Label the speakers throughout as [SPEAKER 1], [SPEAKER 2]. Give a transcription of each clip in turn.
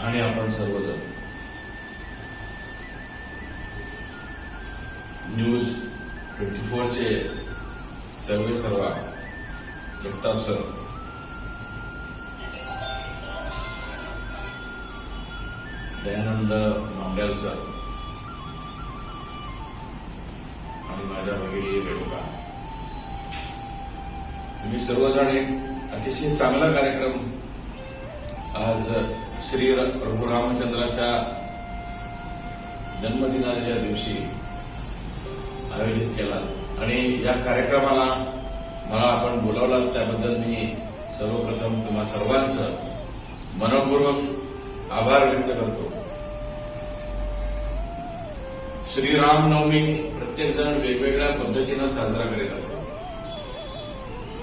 [SPEAKER 1] आणि आपण सर्वजण न्यूज ट्वेंटी फोरचे सर्वे सर्वा जगताप सर. दयानंद मांड्याल सर. आणि माझ्या भगिनी रेणुका. तुम्ही सर्वजण एक अतिशय चांगला कार्यक्रम आज श्री रघुरामचंद्राच्या जन्मदिनाच्या दिवशी आयोजित केला. आणि या कार्यक्रमाला मला आपण बोलावलं त्याबद्दल मी सर्वप्रथम तुम्हा सर्वांचं मनपूर्वक आभार व्यक्त करतो. श्रीरामनवमी प्रत्येक जण वेगवेगळ्या पद्धतीनं साजरा करीत असतो.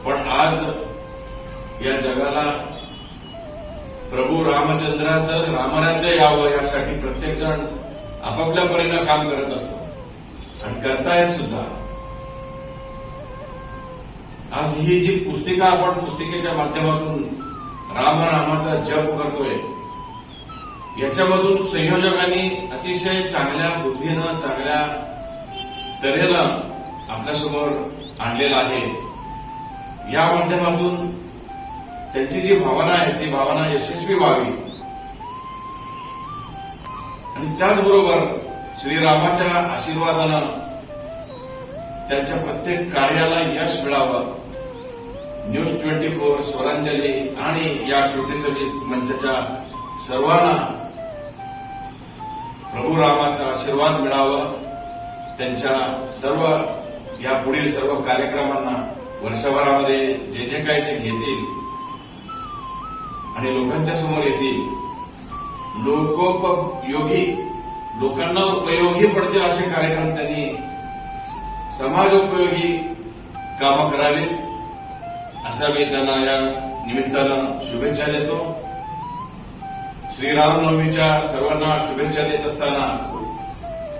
[SPEAKER 1] पण आज या जगाला प्रभू रामचंद्राचं रामराज्य यावं यासाठी प्रत्येक जण आपापल्या परीनं काम करत असतो. आणि करतायत सुद्धा. आज ही जी पुस्तिका आपण पुस्तिकेच्या माध्यमातून रामनामाचा जप करतोय याच्यामधून संयोजकांनी अतिशय चांगल्या बुद्धीनं चांगल्या तऱ्हेनं आपल्यासमोर आणलेलं आहे. या माध्यमातून त्यांची जी भावना आहे ती भावना यशस्वी व्हावी. आणि त्याचबरोबर श्रीरामाच्या आशीर्वादानं त्यांच्या प्रत्येक कार्याला यश मिळावं. न्यूज ट्वेंटी फोर स्वरांजली आणि या कृतीसभेत मंचाच्या सर्वांना प्रभू रामाचा आशीर्वाद मिळावा. त्यांच्या सर्व या पुढील सर्व कार्यक्रमांना वर्षभरामध्ये जे जे काही ते घेतील आणि लोकांच्या समोर येतील. लोकोपयोगी लोकांना उपयोगी पडतील असे कार्यक्रम त्यांनी समाजोपयोगी कामं करावीत असा मी त्यांना या निमित्तानं शुभेच्छा देतो. श्रीरामनवमीच्या सर्वांना शुभेच्छा देत असताना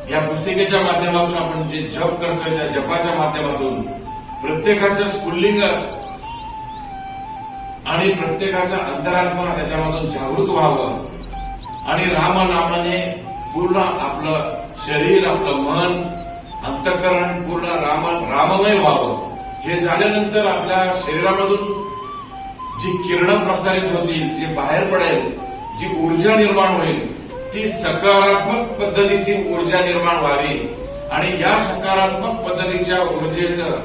[SPEAKER 1] या पुस्तिकेच्या माध्यमातून आपण जे जप करतोय त्या जपाच्या माध्यमातून प्रत्येकाचं स्फुल्लिंग आणि प्रत्येकाचा अंतरात्मा त्याच्यामधून जागृत व्हावं. आणि रामनामाने पूर्ण आपलं शरीर आपलं मन अंतकरण पूर्ण राम राममय व्हावं. हे झाल्यानंतर आपल्या शरीरामधून जी किरणं प्रसारित होतील जे बाहेर पडेल जी ऊर्जा निर्माण होईल ती सकारात्मक पद्धतीची ऊर्जा निर्माण व्हावी. आणि या सकारात्मक पद्धतीच्या ऊर्जेचं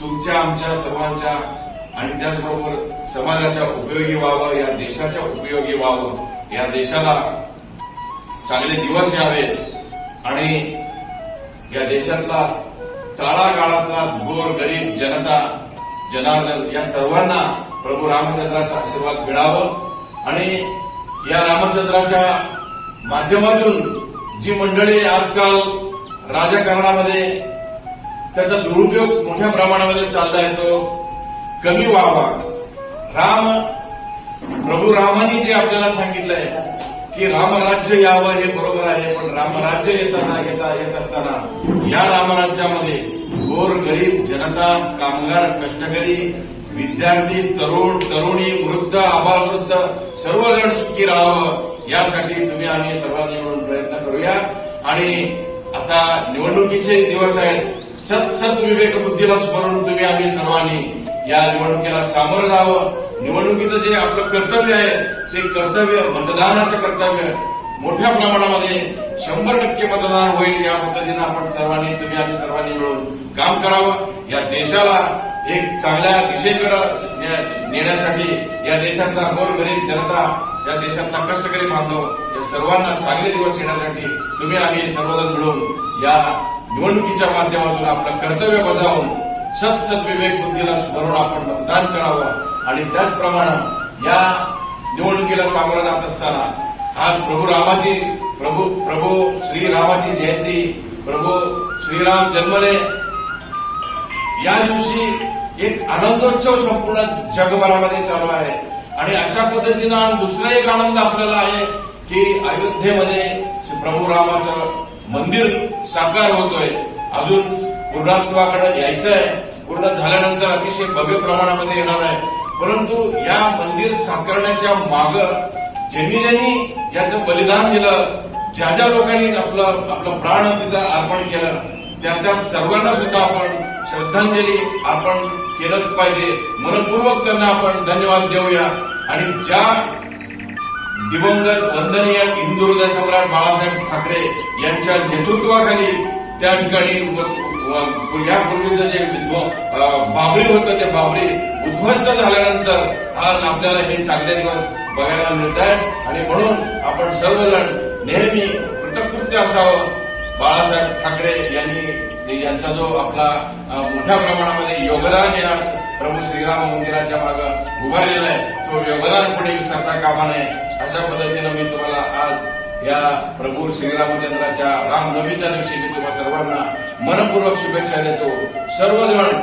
[SPEAKER 1] तुमच्या आमच्या सर्वांच्या आणि त्याचबरोबर समाजाच्या उपयोगी व्हावं या देशाच्या उपयोगी व्हावं या देशाला चांगले दिवस यावेत. आणि या देशातला तळागाळातला गोर गरीब जनता जनार्दन या सर्वांना प्रभू रामचंद्राचा आशीर्वाद मिळावं. आणि या रामचंद्राच्या माध्यमातून जी मंडळी आजकाल राजकारणामध्ये त्याचा दुरुपयोग मोठ्या प्रमाणामध्ये चालला येतो कमी व्हावा. राम प्रभू रामानी जे आपल्याला सांगितलंय की रामराज्य यावं हे बरोबर आहे पण रामराज्य येताना येता येत असताना या रामराज्यामध्ये गोर गरीब जनता कामगार कष्टकरी विद्यार्थी तरुण तरुणी वृद्ध आबालवृद्ध सर्वजण सुखी राहावं यासाठी तुम्ही आम्ही सर्वांनी मिळून प्रयत्न करूया. आणि आता निवडणुकीचे दिवस आहेत. सत सत विवेक बुद्धीला स्मरून तुम्ही आम्ही सर्वांनी या निवडणुकीला सामोरं जावं. निवडणुकीचं जे आपलं कर्तव्य आहे ते कर्तव्य मतदानाचं कर्तव्य मोठ्या प्रमाणामध्ये शंभर टक्के मतदान होईल या पद्धतीनं आपण सर्वांनी तुम्ही आम्ही सर्वांनी मिळून काम करावं. या देशाला एक चांगल्या दिशेकडे नेण्यासाठी या देशातला गोरगरीब जनता या देशातला कष्टकरी बांधव या सर्वांना चांगले दिवस येण्यासाठी तुम्ही आम्ही सर्वजण मिळून या निवडणुकीच्या माध्यमातून आपलं कर्तव्य बजावून सत विवेक बुद्धीला स्मरण आपण मतदान करावं. आणि त्याचप्रमाणे या निवडणुकीला सामोरं जात असताना आज प्रभू रामाची प्रभू प्रभू श्रीरामाची जयंती प्रभू श्रीराम जन्मले. या दिवशी एक आनंदोत्सव संपूर्ण जगभरामध्ये चालू आहे. आणि अशा पद्धतीनं दुसरा एक आनंद आपल्याला आहे की अयोध्येमध्ये प्रभू रामाचं मंदिर साकार होतोय. अजून पूर्णत्वाकडे यायचं आहे पूर्ण झाल्यानंतर अतिशय भव्य प्रमाणामध्ये येणार आहे. परंतु या मंदिर साकारण्याच्या माग ज्यांनी ज्यांनी याचं बलिदान दिलं ज्या ज्या लोकांनी आपलं आपलं प्राण तिथं अर्पण केलं त्या त्या सर्वांना सुद्धा आपण श्रद्धांजली अर्पण केलंच पाहिजे. मनपूर्वक त्यांना आपण धन्यवाद देऊया. आणि ज्या दिवंगत वंदनीय हिंदू हृदय सम्राट बाळासाहेब ठाकरे यांच्या नेतृत्वाखाली त्या ठिकाणी यापूर्वीचं जे बाबरी होतं ते बाबरी उद्ध्वस्त झाल्यानंतर आज आपल्याला हे चांगले दिवस बघायला मिळत आहेत आणि म्हणून आपण सर्वजण नेहमी कृतकृत्य असावं. बाळासाहेब ठाकरे यांनी यांचा जो आपला मोठ्या प्रमाणामध्ये योगदान येणार प्रभू श्रीराम मंदिराच्या मागे उभारलेला आहे तो योगदान कोणी विसरता कामा नये अशा पद्धतीनं मी तुम्हाला आज या प्रभू श्रीरामचंद्राच्या रामनवमीच्या दिवशी मी तुम्हा सर्वांना मनपूर्वक शुभेच्छा देतो. सर्वजण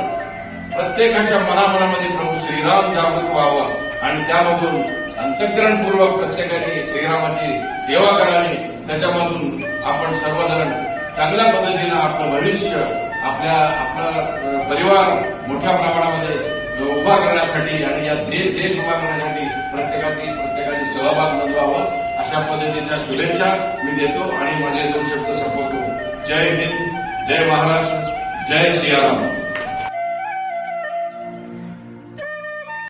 [SPEAKER 1] प्रत्येकाच्या मनामनामध्ये प्रभू श्रीराम जागृत व्हावं आणि त्यामधून अंतकरणपूर्वक प्रत्येकाने श्रीरामाची सेवा करावी. त्याच्यामधून आपण सर्वजण चांगल्या पद्धतीनं आपलं भविष्य आपल्या आपला परिवार मोठ्या प्रमाणामध्ये उभा करण्यासाठी आणि या देश देश उभा करण्यासाठी प्रत्येकाची प्रत्येकाची सहभाग नोंदवावा. अशा पद्धतीच्या शुभेच्छा मी देतो आणि माझे दोन शब्द संपवतो. जय हिंद जय महाराष्ट्र जय सियाराम.